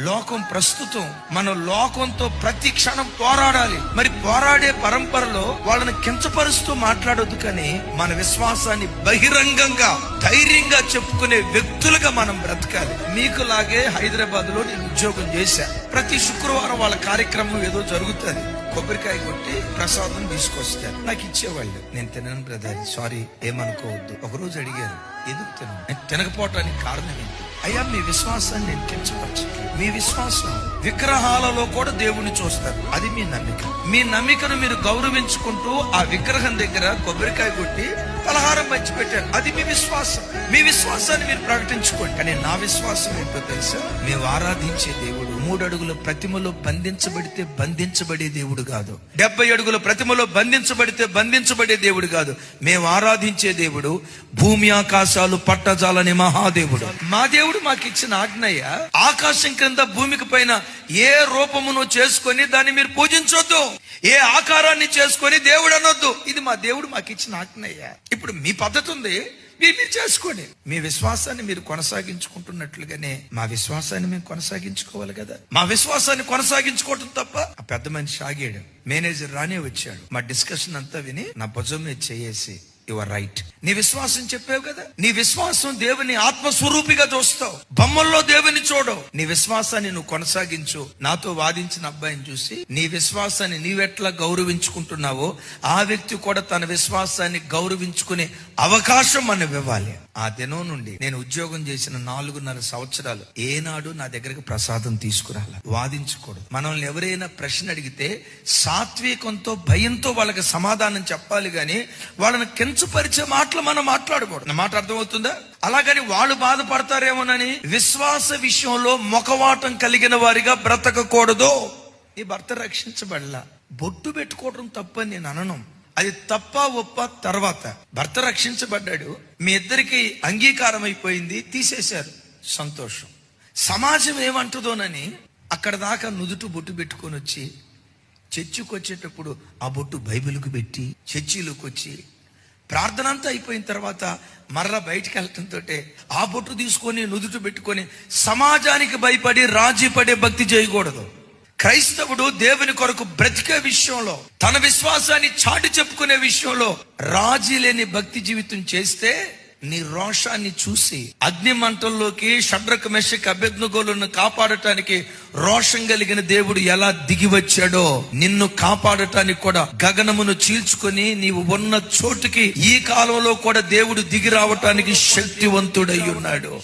లోకం ప్రస్తుతం మన లోకంతో ప్రతి క్షణం పోరాడాలి. మరి పోరాడే పరంపరలో వాళ్ళని కించపరుస్తూ మాట్లాడొద్దు కానీ మన విశ్వాసాన్ని బహిరంగంగా ధైర్యంగా చెప్పుకునే వ్యక్తులుగా మనం బ్రతకాలి. మీకులాగే హైదరాబాద్లో నేను ఉద్యోగం చేశా. ప్రతి శుక్రవారం వాళ్ళ కార్యక్రమం ఏదో జరుగుతుంది. కొబ్బరికాయ కొట్టి ప్రసాదం తీసుకొస్తారు. నాకు ఇచ్చేవాళ్ళు. నేను తినను బ్రదర్. సారీ ఏమనుకోవద్దు. ఒకరోజు అడిగారు ఎందుకు తినను? తినకపోవటానికి కారణం ఏంటి? అయ్యా మీ విశ్వాసాన్ని నేను కించపరచట్లేదు మీ విశ్వాసం విగ్రహాలలో కూడా దేవుణ్ణి చూస్తారు. అది మీ నమ్మిక. మీ నమ్మికను మీరు గౌరవించుకుంటూ ఆ విగ్రహం దగ్గర కొబ్బరికాయ కొట్టి పలహారం పంచి పెట్టారు అది మీ విశ్వాసం. మీ విశ్వాసాన్ని మీరు ప్రకటించుకోండి. కానీ నా విశ్వాసం ఏంటో తెలుసా? మేము ఆరాధించే దేవుడు మూడు అడుగుల ప్రతిమలో బంధించబడితే బంధించబడే దేవుడు కాదు. డెబ్బై అడుగుల ప్రతిమలో బంధించబడితే బంధించబడే దేవుడు కాదు. మేము ఆరాధించే దేవుడు భూమి ఆకాశాలు పట్టజాలని మహాదేవుడు. మా దేవుడు మాకు ఇచ్చిన ఆజ్ఞయ్య ఆకాశం క్రింద భూమికి పైన ఏ రూపమును చేసుకొని దాన్ని మీరు పూజించొద్దు. ఏ ఆకారాన్ని చేసుకొని దేవుడు అనొద్దు. ఇది మా దేవుడు మాకు ఇచ్చిన ఆజ్ఞయ్యా. ఇప్పుడు మీ పద్ధతి ఉంది. మీరు మీరు చేసుకోండి. మీ విశ్వాసాన్ని మీరు కొనసాగించుకుంటున్నట్లుగానే మా విశ్వాసాన్ని మేము కొనసాగించుకోవాలి కదా. మా విశ్వాసాన్ని కొనసాగించుకోవటం తప్ప ఆ పెద్ద మనిషి ఆగాడు. మేనేజర్ రానే వచ్చాడు. మా డిస్కషన్ అంతా విని నా భుజం మీద చేయేసి యువర్ రైట్ నీ విశ్వాసం చెప్పావు కదా? నీ విశ్వాసం దేవుని ఆత్మస్వరూపిగా చూస్తావు. బొమ్మల్లో దేవుని చూడవు. నీ విశ్వాసాన్ని నువ్వు కొనసాగించు. నాతో వాదించిన అబ్బాయిని చూసి నీ విశ్వాసాన్ని నీవెట్లా గౌరవించుకుంటున్నావో ఆ వ్యక్తి కూడా తన విశ్వాసాన్ని గౌరవించుకునే అవకాశం మనం ఇవ్వాలి ఆ దినం నుండి నేను ఉద్యోగం చేసిన నాలుగున్నర సంవత్సరాలు ఏనాడు నా దగ్గరకు ప్రసాదం తీసుకురాల. వాదించకూడదు. మనల్ని ఎవరైనా ప్రశ్న అడిగితే సాత్వికంతో భయంతో వాళ్ళకి సమాధానం చెప్పాలి కానీ వాళ్ళని కించపరిచే మాటలు మనం మాట్లాడకూడదు. నా మాట అర్థమవుతుందా? అలాగని వాళ్ళు బాధపడతారేమోనని విశ్వాస విషయంలో ముఖవాటం కలిగిన వారిగా బ్రతకకూడదు. ఈ భర్త రక్షించబడలా. బొట్టు పెట్టుకోవడం తప్పని నేను అనను. అది తప్ప ఒప్ప తర్వాత. భర్త రక్షించబడ్డాడు. మీ ఇద్దరికి అంగీకారం అయిపోయింది తీసేశారు. సంతోషం. సమాజం ఏమంటుందోనని అక్కడ దాకా నుదుటు బొట్టు పెట్టుకొని వచ్చి చర్చికి వచ్చేటప్పుడు ఆ బొట్టు బైబిల్కి పెట్టి చర్చిలోకి వచ్చి ప్రార్థన అంతా అయిపోయిన తర్వాత మరలా బయటికి వెళ్ళటంతో ఆ బొట్టు తీసుకొని నుదుట పెట్టుకొని సమాజానికి భయపడి రాజీ పడే భక్తి చేయకూడదు. క్రైస్తవుడు దేవుని కొరకు బ్రతికే విషయంలో తన విశ్వాసాన్ని చాటి చెప్పుకునే విషయంలో రాజీ లేని భక్తి జీవితం చేస్తే నీ రోషాన్ని చూసి అగ్ని మంటల్లోకి షడ్రక మెషక్ అభ్యర్థుగోలను కాపాడటానికి రోషం కలిగిన దేవుడు ఎలా దిగి వచ్చాడో నిన్ను కాపాడటానికి కూడా గగనమును చీల్చుకొని నీవు ఉన్న చోటుకి ఈ కాలంలో కూడా దేవుడు దిగి రావటానికి శక్తివంతుడై ఉన్నాడు.